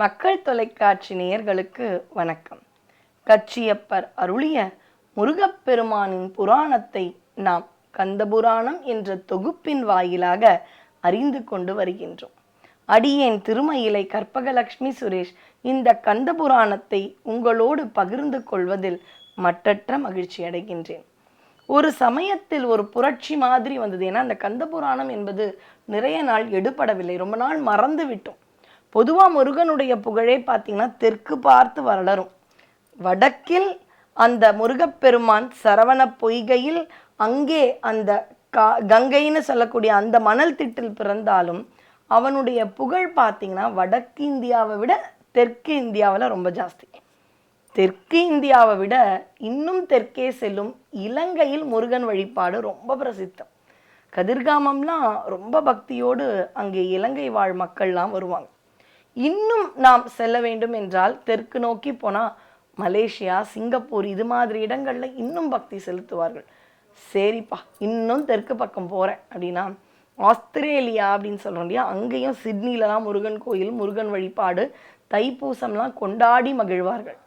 மக்கள் தொலைக்காட்சி நேயர்களுக்கு வணக்கம். கச்சியப்பர் அருளிய முருகப்பெருமானின் புராணத்தை நாம் கந்தபுராணம் என்ற தொகுப்பின் வாயிலாக அறிந்து கொண்டு வருகின்றோம். அடியேன் திருமயிலை கற்பகலட்சுமி சுரேஷ் இந்த கந்தபுராணத்தை உங்களோடு பகிர்ந்து கொள்வதில் மட்டற்ற மகிழ்ச்சி அடைகின்றேன். ஒரு சமயத்தில் ஒரு புரட்சி மாதிரி வந்தது. ஏன்னா அந்த கந்தபுராணம் என்பது நிறைய நாள் எடுபடவில்லை. ரொம்ப நாள் மறந்து விட்டோம். பொதுவாக முருகனுடைய புகழே பார்த்தீங்கன்னா தெற்கு பார்த்து வளரும் வடக்கில் அந்த முருகப்பெருமான் சரவண பொய்கையில் அங்கே அந்த கா கங்கைன்னு சொல்லக்கூடிய அந்த மணல் திட்டில் பிறந்தாலும் அவனுடைய புகழ் பார்த்திங்கன்னா வடக்கு இந்தியாவை விட தெற்கு இந்தியாவில் ரொம்ப ஜாஸ்தி. தெற்கு இந்தியாவை விட இன்னும் தெற்கே செல்லும் இலங்கையில் முருகன் வழிபாடு ரொம்ப பிரசித்தம். கதிர்காமம்லாம் ரொம்ப பக்தியோடு அங்கே இலங்கை வாழ் மக்கள்லாம் வருவாங்க. இன்னும் நாம் செல்ல வேண்டும் என்றால் தெற்கு நோக்கி போனால் மலேசியா சிங்கப்பூர் இது மாதிரி இடங்களில் இன்னும் பக்தி செலுத்துவார்கள். சரிப்பா இன்னும் தெற்கு பக்கம் போகிறேன் அப்படின்னா ஆஸ்திரேலியா அப்படின்னு சொல்கிறோம் இல்லையா? அங்கேயும் சிட்னிலலாம் முருகன் கோயில் முருகன் வழிபாடு தைப்பூசம்லாம் கொண்டாடி மகிழ்வார்கள்.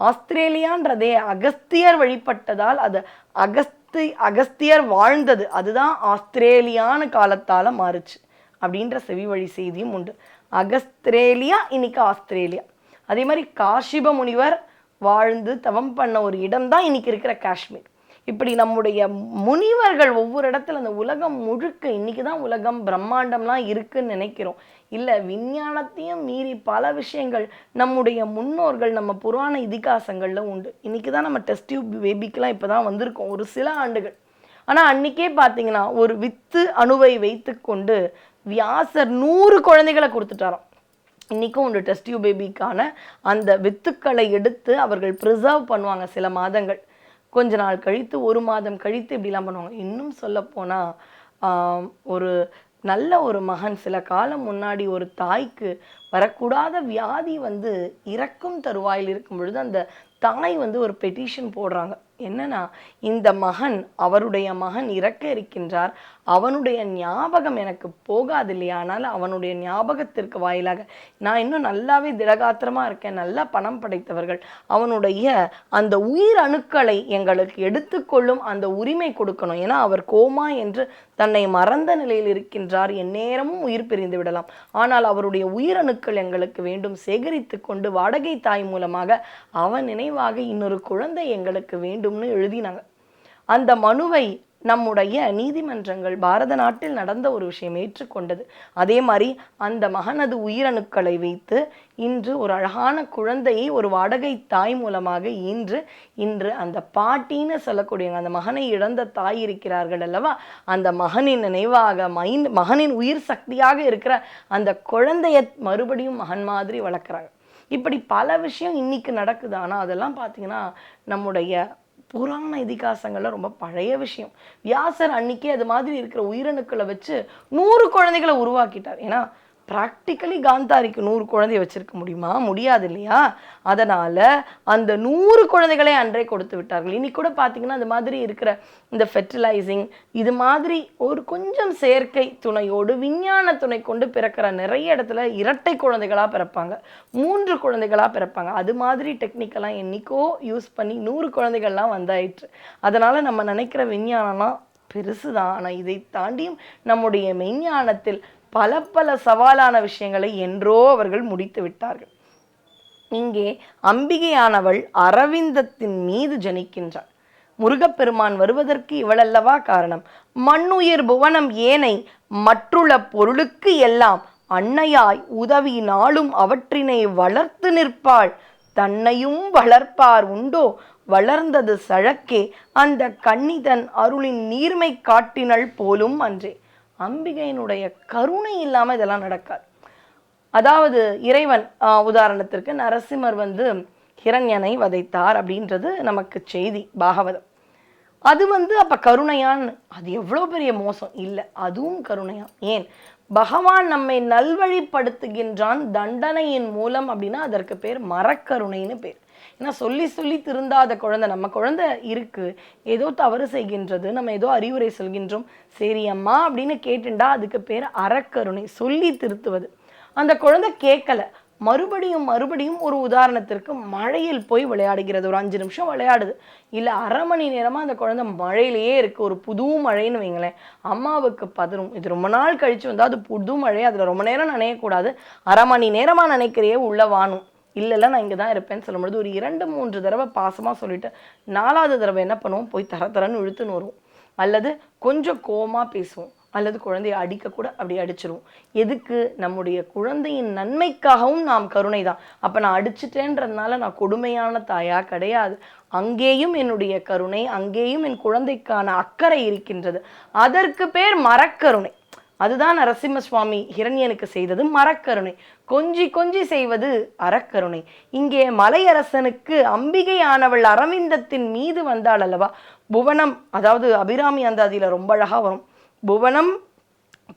ஆஸ்திரேலியான்றதே அகஸ்தியர் வழிபட்டதால் அது அகஸ்தி அகஸ்தியர் வாழ்ந்தது. அதுதான் ஆஸ்திரேலியான காலத்தால் மாறுச்சு. அப்படின்ற செவி வழி செய்தியும் உண்டு. அகஸ்திரேலியா இன்னைக்கு ஆஸ்திரேலியா. அதே மாதிரி காஷிப முனிவர் வாழ்ந்து தவம் பண்ண ஒரு இடம் தான் இன்னைக்கு இருக்கிற காஷ்மீர். இப்படி நம்முடைய முனிவர்கள் ஒவ்வொரு இடத்துல அந்த உலகம் முழுக்க இன்னைக்கு தான் உலகம் பிரம்மாண்டம்லாம் இருக்குன்னு நினைக்கிறோம். இல்லை விஞ்ஞானத்தையும் மீறி பல விஷயங்கள் நம்முடைய முன்னோர்கள் நம்ம புராண இதிகாசங்களில் உண்டு. இன்னைக்கு தான் நம்ம டெஸ்ட் டியூப் பேபிக்கெலாம் இப்போ தான் வந்திருக்கோம் ஒரு சில ஆண்டுகள். ஆனால் அன்னைக்கே பார்த்தீங்கன்னா ஒரு வித்து அணுவை வைத்துக்கொண்டு வியாசர் நூறு குழந்தைகளை கொடுத்துட்டாராம். இன்றைக்கும் உண்டு டெஸ்ட் டியூப் பேபிக்கான அந்த வித்துக்களை எடுத்து அவர்கள் ப்ரிசர்வ் பண்ணுவாங்க சில மாதங்கள். கொஞ்ச நாள் கழித்து ஒரு மாதம் கழித்து இப்படிலாம் பண்ணுவாங்க. இன்னும் சொல்லப்போனால் ஒரு நல்ல ஒரு மகன் சில காலம் முன்னாடி ஒரு தாய்க்கு வரக்கூடாத வியாதி வந்து இறக்கும் தருவாயில் இருக்கும் பொழுது அந்த தாய் வந்து ஒரு பெட்டிஷன் போடுறாங்க. என்னன்னா இந்த மகன் அவருடைய மகன் இறக்க இருக்கின்றார். அவனுடைய ஞாபகம் எனக்கு போகாது இல்லையா? அதனால அவனுடைய ஞாபகத்திற்கு வாயிலாக நான் இன்னும் நல்லாவே திடகாத்திரமாக இருக்கேன் நல்லா பணம் படைத்தவர்கள். அவனுடைய அந்த உயிர் அணுக்களை எங்களுக்கு எடுத்துக்கொள்ளும் அந்த உரிமை கொடுக்கணும். ஏன்னா அவர் கோமா என்று தன்னை மறந்த நிலையில் இருக்கின்றார். எந்நேரமும் உயிர் பிரிந்து விடலாம். ஆனால் அவருடைய உயிரணுக்கள் எங்களுக்கு வேண்டும். சேகரித்து கொண்டு வாடகை தாய் மூலமாக அவன் நினைவாக இன்னொரு குழந்தை எங்களுக்கு வேண்டும். வேண்டும்னு எழுதினாங்க. அந்த மனுவை நம்முடைய நீதிமன்றங்கள் பாரத நாட்டில் நடந்த ஒரு விஷயம் ஏற்றுக்கொண்டது. அதே மாதிரி அந்த மகனது உயிரணுக்களை வைத்து இன்று ஒரு அழகான குழந்தையை ஒரு வாடகை தாய் மூலமாக இன்று இன்று அந்த பாட்டின்னு சொல்லக்கூடியவங்க அந்த மகனை இழந்த தாய் இருக்கிறார்கள் அல்லவா? அந்த மகனின் நினைவாக மைண்ட் மகனின் உயிர் சக்தியாக இருக்கிற அந்த குழந்தைய மறுபடியும் மகன் மாதிரி வளர்க்குறாங்க. இப்படி பல விஷயம் இன்னைக்கு நடக்குது. ஆனால் அதெல்லாம் பார்த்தீங்கன்னா நம்முடைய புராண இதிகாசங்கள்ல ரொம்ப பழைய விஷயம். வியாசர் அன்னைக்கே அது மாதிரி இருக்கிற உயிரணுக்களை வச்சு நூறு குழந்தைகளை உருவாக்கிட்டார். ஏன்னா ப்ராக்டிக்கலி காந்தாரிக்கு நூறு குழந்தைய வச்சுருக்க முடியுமா? முடியாது இல்லையா? அதனால் அந்த நூறு குழந்தைகளை அன்றே கொடுத்து விட்டார்கள். இன்றைக்கி கூட பார்த்தீங்கன்னா அது மாதிரி இருக்கிற இந்த ஃபெர்டிலைசிங் இது மாதிரி ஒரு கொஞ்சம் செயற்கை துணையோடு விஞ்ஞான துணை கொண்டு பிறக்கிற நிறைய இடத்துல இரட்டை குழந்தைகளாக பிறப்பாங்க. மூன்று குழந்தைகளாக பிறப்பாங்க. அது மாதிரி டெக்னிக்கெல்லாம் என்னைக்கோ யூஸ் பண்ணி நூறு குழந்தைகள்லாம் வந்தாயிற்று. அதனால் நம்ம நினைக்கிற விஞ்ஞானம்லாம் பெருசு தான் ஆனால் இதை தாண்டியும் நம்முடைய மெய்ஞானத்தில் பல பல சவாலான விஷயங்களை என்றோ அவர்கள் முடித்து விட்டார்கள். இங்கே அம்பிகையானவள் அரவிந்தத்தின் மீது ஜனிக்கின்றாள். முருகப்பெருமான் வருவதற்கு இவளல்லவா காரணம்? மண்ணுயிர் புவனம் ஏனை மற்றுள்ள பொருளுக்கு எல்லாம் அன்னையாய் உதவி நாளும் அவற்றினை வளர்த்து நிற்பாள். தன்னையும் வளர்ப்பார் உண்டோ? வளர்ந்தது சழக்கே. அந்த கன்னிதன் அருளின் நீர்மை காட்டினள் போலும் அன்றே. அம்பிகையினுடைய கருணை இல்லாமல் இதெல்லாம் நடக்காது. அதாவது இறைவன் உதாரணத்திற்கு நரசிம்மர் வந்து ஹிரண்யனை வதைத்தார் அப்படின்றது நமக்கு செய்தி பாகவதம். அது வந்து அப்போ கருணையான் அது எவ்வளோ பெரிய மோசம்? இல்லை அதுவும் கருணையான். ஏன்? பகவான் நம்மை நல்வழிப்படுத்துகின்றான் தண்டனையின் மூலம் அப்படின்னா அதற்கு பேர் மரக்கருணைன்னு பேர். ஏன்னா சொல்லி சொல்லி திருந்தாத குழந்தை நம்ம குழந்தை இருக்கு. ஏதோ தவறு செய்கின்றது நம்ம ஏதோ அறிவுரை சொல்கின்றோம். சரி அம்மா அப்படின்னு கேட்டுண்டா அதுக்கு பேர் அறக்கருணை சொல்லி திருத்துவது. அந்த குழந்தை கேட்கல. மறுபடியும் மறுபடியும் ஒரு உதாரணத்திற்கு மழையில் போய் விளையாடுகிறது. ஒரு அஞ்சு நிமிஷம் விளையாடுது. இல்லை அரை மணி நேரமாக அந்த குழந்தை மழையிலேயே இருக்கு. ஒரு புது மழைன்னு வைங்களேன். அம்மாவுக்கு பதறும். இது ரொம்ப நாள் கழிச்சு வந்தால் அது புது மழை. அதில் ரொம்ப நேரம் நினையக்கூடாது. அரை மணி நேரமாக நினைக்கிறையே உள்ள வாணும். இல்லைல்ல நான் இங்கே தான் இருப்பேன்னு சொல்லும்பொழுது ஒரு இரண்டு மூன்று தடவை பாசமாக சொல்லிவிட்டு நாலாவது தடவை என்ன பண்ணுவோம்? போய் தர தரன்னு இழுத்துன்னு வருவோம். அல்லது கொஞ்சம் கோமாக பேசுவோம். அல்லது குழந்தையை அடிக்கக்கூட அப்படி அடிச்சிருவோம். எதுக்கு? நம்முடைய குழந்தையின் நன்மைக்காகவும் நாம் கருணை தான் அப்போ நான் அடிச்சிட்டேன்றதுனால நான் கொடுமையான தாயா கிடையாது. அங்கேயும் என்னுடைய கருணை அங்கேயும் என் குழந்தைக்கான அக்கறை இருக்கின்றது. அதற்கு பேர் மரக்கருணை. அதுதான் நரசிம்ம சுவாமி ஹிரண்யனுக்கு செய்தது மரக்கருணை. கொஞ்சி கொஞ்சி செய்வது அறக்கருணை. இங்கே மலையரசனுக்கு அம்பிகை ஆனவள் அரவிந்தத்தின் மீது வந்தாள் அல்லவா? புவனம் அதாவது அபிராமி அந்தாதியில் ரொம்ப அழகா வரும். புவனம்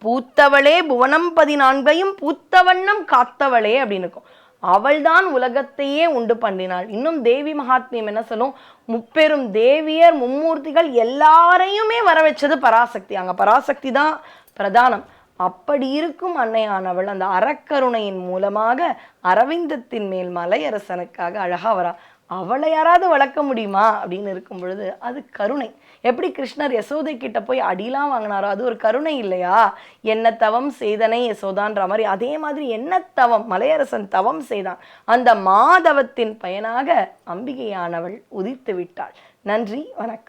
பூத்தவளே புவனம் பதினான்கையும் பூத்தவண்ணம் காத்தவளே அப்படின்னு இருக்கும். அவள்தான் உலகத்தையே உண்டு பண்ணினாள். இன்னும் தேவி மகாத்மியம் என்ன சொல்லும்? முப்பெரும் தேவியர் மும்மூர்த்திகள் எல்லாரையுமே வர வச்சது பராசக்தி. அங்கே பராசக்தி தான் பிரதானம். அப்படி இருக்கும் அன்னையானவள் அந்த அறக்கருணையின் மூலமாக அரவிந்தத்தின் மேல் மலையரசனுக்காக அழகா வரா. அவளை யாராவது வளர்க்க முடியுமா? அப்படின்னு இருக்கும் பொழுது அது கருணை. எப்படி கிருஷ்ணர் யசோதை கிட்ட போய் அடிலாம் வாங்கினாரோ அது ஒரு கருணை இல்லையா? என்ன தவம் செய்தனை யசோதான்ற மாதிரி அதே மாதிரி என்ன தவம் மலையரசன் தவம் செய்தான். அந்த மாதவத்தின் பயனாக அம்பிகையானவள் உதித்து விட்டாள். நன்றி வணக்கம்.